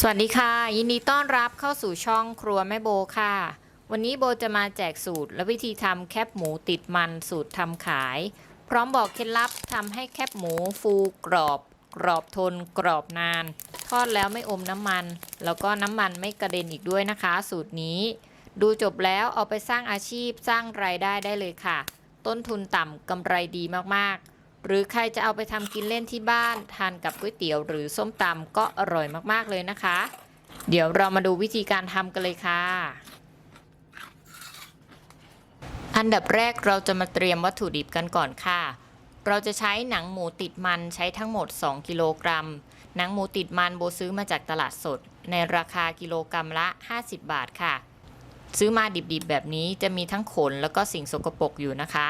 สวัสดีค่ะ ยินดีต้อนรับเข้าสู่ช่องครัวแม่โบค่ะ วันนี้โบจะมาแจกสูตรและวิธีทำแคบหมูติดมันสูตรทำขาย พร้อมบอกเคล็ดลับทำให้แคบหมูฟูกรอบ กรอบทน กรอบนาน ทอดแล้วไม่อมน้ำมัน แล้วก็น้ำมันไม่กระเด็นอีกด้วยนะคะ สูตรนี้ ดูจบแล้วเอาไปสร้างอาชีพสร้างรายได้ได้เลยค่ะ ต้นทุนต่ำกำไรดีมากๆ หรือใครจะเอาไปทำกินเล่นที่บ้านทานกับก๋วยเตี๋ยวหรือส้มตำก็อร่อยมากๆเลยนะคะ เดี๋ยวเรามาดูวิธีการทำกันเลยค่ะ อันดับแรกเราจะมาเตรียมวัตถุดิบกันก่อนค่ะ เราจะใช้หนังหมูติดมันใช้ทั้งหมด 2 กิโลกรัม หนังหมูติดมันโบซื้อมาจากตลาดสด ในราคากิโลกรัมละ 50 บาทค่ะ ซื้อมาดิบๆ แบบนี้จะมีทั้งขนแล้วก็สิ่งสกปรกอยู่นะคะ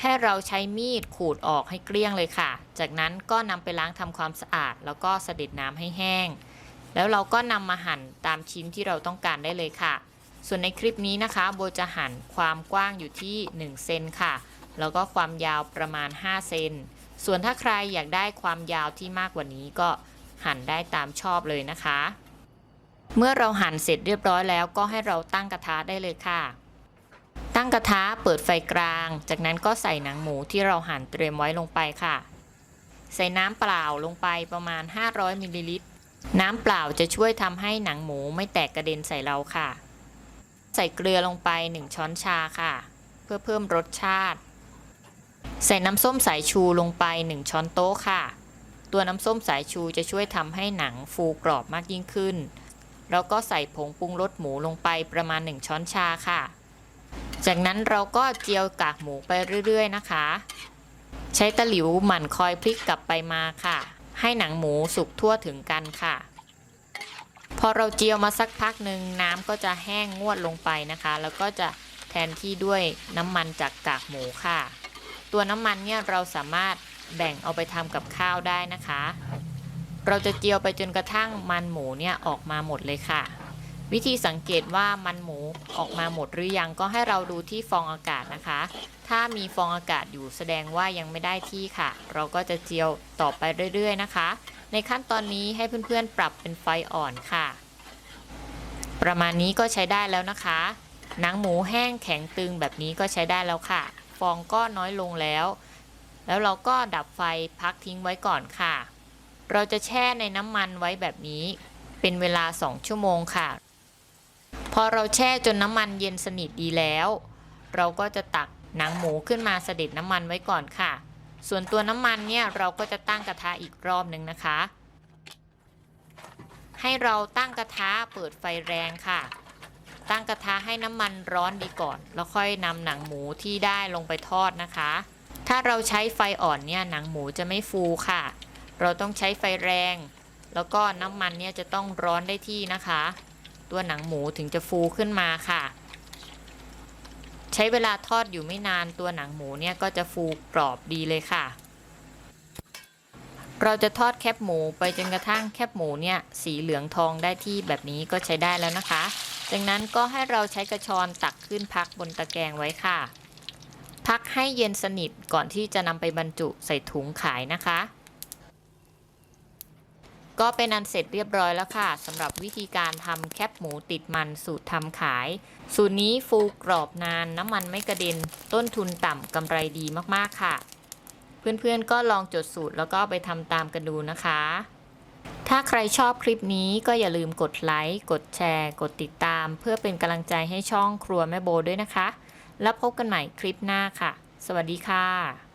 ให้เราใช้มีดขูดออกให้เกลี้ยงเลยค่ะ จากนั้นก็นำไปล้างทำความสะอาด แล้วก็เสด็จน้ำให้แห้ง แล้วเราก็นำมาหั่นตามชิ้นที่เราต้องการได้เลยค่ะ ส่วนในคลิปนี้นะคะ โบจะหั่นความกว้างอยู่ที่ 1 เซนค่ะ แล้วก็ความยาวประมาณ 5 เซน ส่วนถ้าใครอยากได้ความยาวที่มากกว่านี้ก็หั่นได้ตามชอบเลยนะคะ เมื่อเราหั่นเสร็จเรียบร้อยแล้วก็ให้เราตั้งกระทะได้เลยค่ะ ตั้งกระทะเปิดไฟกลาง จากนั้นก็ใส่หนังหมูที่เราหั่นเตรียมไว้ลงไปค่ะ ใส่น้ำเปล่าลงไปประมาณ 500มิลลิลิตร น้ำเปล่าจะช่วยทำให้หนังหมูไม่แตกกระเด็นใส่เราค่ะ ใส่เกลือลงไป 1 ช้อนชาค่ะ เพื่อเพิ่มรสชาติ ใส่น้ำส้มสายชูลงไป 1 ช้อนโต๊ะค่ะ ตัวน้ำส้มสายชูจะช่วยทำให้หนังฟูกรอบมากยิ่งขึ้น แล้วก็ใส่ผงปรุงรสหมูลงไปประมาณ 1 ช้อนชาค่ะ จากนั้นเราก็เจียวกากหมูไปเรื่อยๆนะคะ ใช้ตะหลิวหมั่นคอยพลิกกลับไปมาค่ะ ให้หนังหมูสุกทั่วถึงกันค่ะ พอเราเจียวมาสักพักหนึ่งน้ำก็จะแห้งงวดลงไปนะคะ แล้วก็จะแทนที่ด้วยน้ำมันจากกากหมูค่ะ ตัวน้ำมันเนี่ยเราสามารถแบ่งเอาไปทำกับข้าวได้นะคะ เราจะเจียวไปจนกระทั่งมันหมูเนี่ยออกมาหมดเลยค่ะ วิธีสังเกตว่ามันหมูออกมาหมดหรือยังก็ให้เราดูที่ฟองอากาศนะคะ ถ้ามีฟองอากาศอยู่แสดงว่ายังไม่ได้ที่ค่ะ เราก็จะเจียวต่อไปเรื่อยๆนะคะ ในขั้นตอนนี้ให้เพื่อนๆ ปรับเป็นไฟอ่อนค่ะ ประมาณนี้ก็ใช้ได้แล้วนะคะ หนังหมูแห้งแข็งตึงแบบนี้ก็ใช้ได้แล้วค่ะ ฟองก็น้อยลงแล้ว แล้วเราก็ดับไฟพักทิ้งไว้ก่อนค่ะ เราจะแช่ในน้ำมันไว้แบบนี้ เป็นเวลา 2 ชั่วโมงค่ะ พอเราแช่จนน้ำมันเย็นสนิทดีแล้ว เราก็จะตักหนังหมูขึ้นมาเสด็จน้ำมันไว้ก่อนค่ะ ส่วนตัวน้ำมันเนี่ยเราก็จะตั้งกระทะอีกรอบหนึ่งนะคะ ให้เราตั้งกระทะเปิดไฟแรงค่ะ ตั้งกระทะให้น้ำมันร้อนดีก่อน แล้วค่อยนำหนังหมูที่ได้ลงไปทอดนะคะ ถ้าเราใช้ไฟอ่อนเนี่ยหนังหมูจะไม่ฟูค่ะ เราต้องใช้ไฟแรง แล้วก็น้ำมันเนี่ยจะต้องร้อนได้ที่นะคะ ตัวหนังหมูถึงจะฟูขึ้นมาค่ะ ใช้เวลาทอดอยู่ไม่นานตัวหนังหมูเนี่ยก็จะฟูกรอบดีเลยค่ะ เราจะทอดแคบหมูไปจนกระทั่งแคบหมูเนี่ยสีเหลืองทองได้ที่แบบนี้ก็ใช้ได้แล้วนะคะ จากนั้นก็ให้เราใช้กระชอนตักขึ้นพักบนตะแกรงไว้ค่ะพักให้เย็นสนิทก่อนที่จะนำไปบรรจุใส่ถุงขายนะคะ ก็เป็นอันเสร็จเรียบร้อยแล้วค่ะสำหรับวิธีการทำแคบหมูติดมันสูตรทำขาย สูตรนี้ฟูกรอบนานน้ำมันไม่กระเด็น ต้นทุนต่ำกำไรดีมากๆค่ะ เพื่อนๆก็ลองจดสูตรแล้วก็ไปทำตามกันดูนะคะ ถ้าใครชอบคลิปนี้ก็อย่าลืมกดไลค์กดแชร์ กดติดตาม เพื่อเป็นกำลังใจให้ช่องครัวแม่โบด้วยนะคะ แล้วพบกันใหม่คลิปหน้าค่ะ สวัสดีค่ะ